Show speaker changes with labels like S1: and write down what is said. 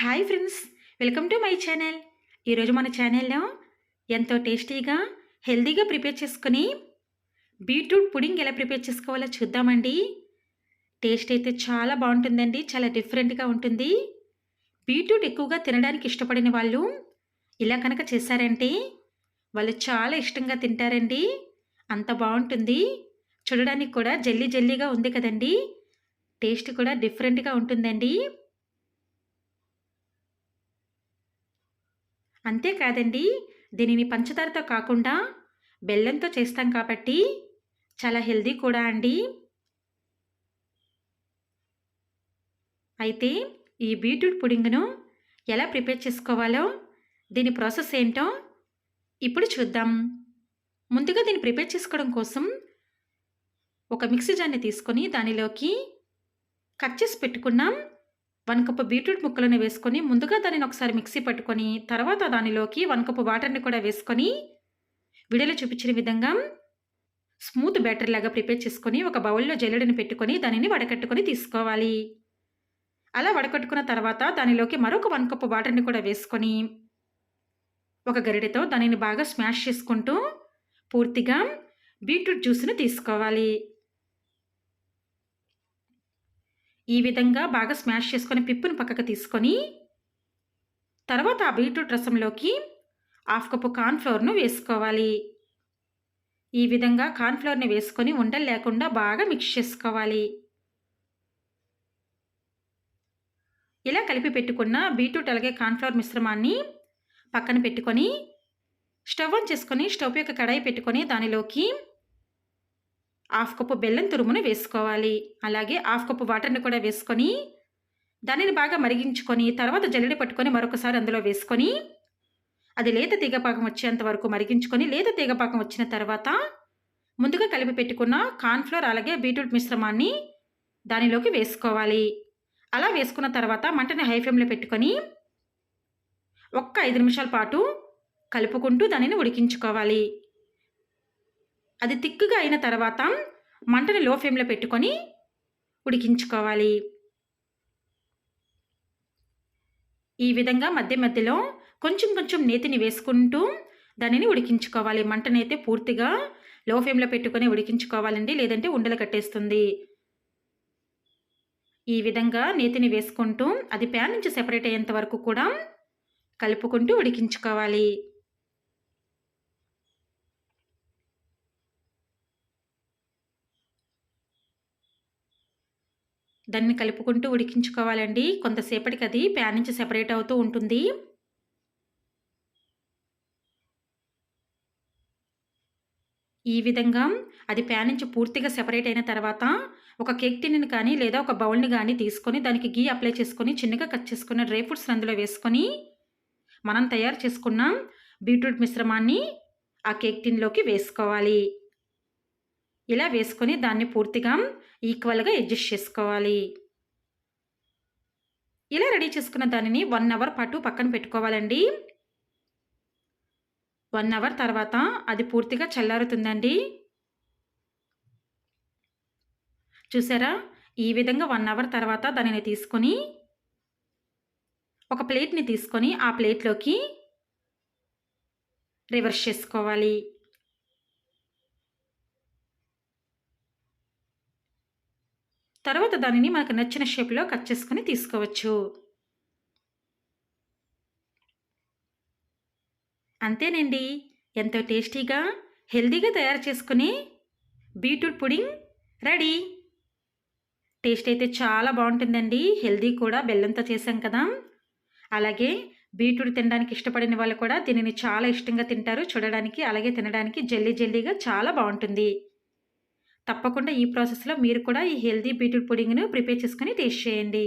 S1: Hi friends welcome to my channel. ఈరోజు మన ఛానల్లో ఎంతో టేస్టీగా హెల్తీగా ప్రిపేర్ చేసుకుని బీట్రూట్ పుడింగ్ ఎలా ప్రిపేర్ చేసుకోవాలో చూద్దామండి. టేస్ట్ అయితే చాలా బాగుంటుందండి చాలా డిఫరెంట్గా ఉంటుంది. బీట్రూట్ ఎక్కువగా తినడానికి ఇష్టపడిన వాళ్ళు ఇలా కనుక చేశారంటే వాళ్ళు చాలా ఇష్టంగా తింటారండి. అంత బాగుంటుంది. చూడడానికి కూడా జల్లీ జల్లీగా ఉంది కదండి. టేస్ట్ కూడా డిఫరెంట్గా ఉంటుందండి. అంతేకాదండి దీనిని పంచదారతో కాకుండా బెల్లంతో చేస్తాం కాబట్టి చాలా హెల్దీ కూడా అండి. అయితే ఈ బీట్రూట్ పుడింగ్ను ఎలా ప్రిపేర్ చేసుకోవాలో దీని ప్రాసెస్ ఏంటో ఇప్పుడు చూద్దాం. ముందుగా దీన్ని ప్రిపేర్ చేసుకోవడం కోసం ఒక మిక్సీ జార్ని తీసుకొని దానిలోకి కట్ చేసి పెట్టుకున్నాం. వన్ కప్ బీట్రూట్ ముక్కలను వేసుకొని ముందుగా దానిని ఒకసారి మిక్సీ పట్టుకొని తర్వాత దానిలోకి వన్ కప్ వాటర్ని కూడా వేసుకొని వీడియోలో చూపించిన విధంగా స్మూత్ బ్యాటర్ లాగా ప్రిపేర్ చేసుకొని ఒక బౌల్లో జల్లెడని పెట్టుకొని దానిని వడకట్టుకొని తీసుకోవాలి. అలా వడకట్టుకున్న తర్వాత దానిలోకి మరొక వన్ కప్ వాటర్ని కూడా వేసుకొని ఒక గరిటెతో దానిని బాగా స్మాష్ చేసుకుంటూ పూర్తిగా బీట్రూట్ జ్యూస్ని తీసుకోవాలి. ఈ విధంగా బాగా స్మాష్ చేసుకొని పిప్పుని పక్కకు తీసుకొని తర్వాత ఆ బీట్రూట్ రసంలోకి హాఫ్ కప్పు కార్న్ఫ్లోర్ను వేసుకోవాలి. ఈ విధంగా కార్న్ఫ్లోర్ని వేసుకొని ఉండలు లేకుండా బాగా మిక్స్ చేసుకోవాలి. ఇలా కలిపి పెట్టుకున్న బీట్రూట్ అలాగే కార్న్ఫ్లవర్ మిశ్రమాన్ని పక్కన పెట్టుకొని స్టవ్ ఆన్ చేసుకొని స్టవ్ యొక్క కడాయి పెట్టుకొని దానిలోకి హాఫ్ కప్పు బెల్లం తురుమును వేసుకోవాలి. అలాగే హాఫ్ కప్పు వాటర్ని కూడా వేసుకొని దానిని బాగా మరిగించుకొని తర్వాత జల్లెడ పట్టుకొని మరొకసారి అందులో వేసుకొని అది లేత తీగపాకం వచ్చేంత వరకు మరిగించుకొని లేత తీగపాకం వచ్చిన తర్వాత ముందుగా కలిపి పెట్టుకున్న కార్న్ఫ్లోర్ అలాగే బీట్రూట్ మిశ్రమాన్ని దానిలోకి వేసుకోవాలి. అలా వేసుకున్న తర్వాత మంటని హై ఫ్లేమ్లో పెట్టుకొని ఒక్క ఐదు నిమిషాల పాటు కలుపుకుంటూ దానిని ఉడికించుకోవాలి. అది తిక్కుగా అయిన తర్వాత మంటని లో ఫ్లేమ్లో పెట్టుకొని ఉడికించుకోవాలి. ఈ విధంగా మధ్య మధ్యలో కొంచెం కొంచెం నేతిని వేసుకుంటూ దానిని ఉడికించుకోవాలి. మంటనైతే పూర్తిగా లో ఫ్లేమ్లో పెట్టుకొని ఉడికించుకోవాలండి లేదంటే ఉండలు కట్టేస్తుంది. ఈ విధంగా నేతిని వేసుకుంటూ అది ప్యాన్ నుంచి సెపరేట్ అయ్యేంత వరకు కూడా కలుపుకుంటూ ఉడికించుకోవాలి. దాన్ని కలుపుకుంటూ ఉడికించుకోవాలండి. కొంతసేపటికి అది ప్యాన్ నుంచి సెపరేట్ అవుతూ ఉంటుంది. ఈ విధంగా అది ప్యాన్ నుంచి పూర్తిగా సెపరేట్ అయిన తర్వాత ఒక కేక్ టిన్ని కానీ లేదా ఒక బౌల్ని కానీ తీసుకొని దానికి గీ అప్లై చేసుకొని చిన్నగా కట్ చేసుకున్న డ్రై ఫ్రూట్స్ అందులో వేసుకొని మనం తయారు చేసుకున్న బీట్రూట్ మిశ్రమాన్ని ఆ కేక్ టిన్లోకి వేసుకోవాలి. ఇలా వేసుకొని దాన్ని పూర్తిగా ఈక్వల్గా అడ్జస్ట్ చేసుకోవాలి. ఇలా రెడీ చేసుకున్న దానిని వన్ అవర్ పాటు పక్కన పెట్టుకోవాలండి. వన్ అవర్ తర్వాత అది పూర్తిగా చల్లారుతుందండి. చూసారా? ఈ విధంగా వన్ అవర్ తర్వాత దానిని తీసుకొని ఒక ప్లేట్ని తీసుకొని ఆ ప్లేట్లోకి రివర్స్ చేసుకోవాలి. తర్వాత దానిని మనకు నచ్చిన షేప్లో కట్ చేసుకొని తీసుకోవచ్చు. అంతేనండి. ఎంతో టేస్టీగా హెల్దీగా తయారు చేసుకుని బీట్రూట్ పుడింగ్ రెడీ. టేస్ట్ అయితే చాలా బాగుంటుందండి. హెల్దీ కూడా బెల్లంతో చేసాం కదా. అలాగే బీట్రూట్ తినడానికి ఇష్టపడిన వాళ్ళు కూడా దీనిని చాలా ఇష్టంగా తింటారు. చూడడానికి అలాగే తినడానికి జల్లీ జల్లీగా చాలా బాగుంటుంది. తప్పకుండా ఈ ప్రాసెస్లో మీరు కూడా ఈ హెల్దీ బీట్రూట్ పుడింగ్ను ప్రిపేర్ చేసుకొని టేస్ట్ చేయండి.